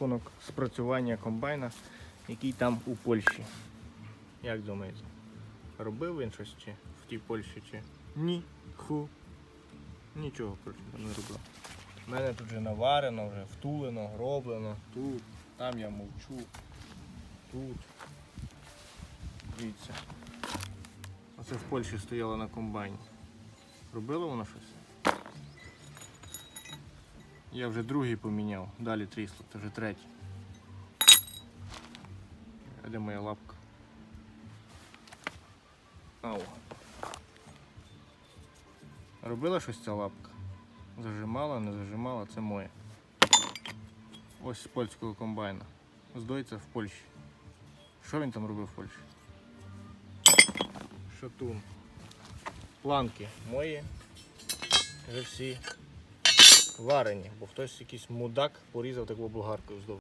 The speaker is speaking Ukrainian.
рахунок спрацювання комбайна, який там у Польщі. Як думаєте? Робив він щось чи в тій Польщі чи? Ні. Ху. Нічого не робив. У мене тут вже наварено, вже втулено, роблено. Тут, там я мовчу. Тут. Дивіться. Оце в Польщі стояло на комбайні. Робило воно щось? Я вже другий поміняв, далі трісло, це вже третій. А де моя лапка? Ау. Робила щось ця лапка? Зажимала, не зажимала, це моє. Ось з польського комбайна. Здоїться в Польщі. Що він там робив в Польщі? Шатун. Планки мої. Вже всі варені, бо хтось якийсь мудак порізав таку болгаркою здовж.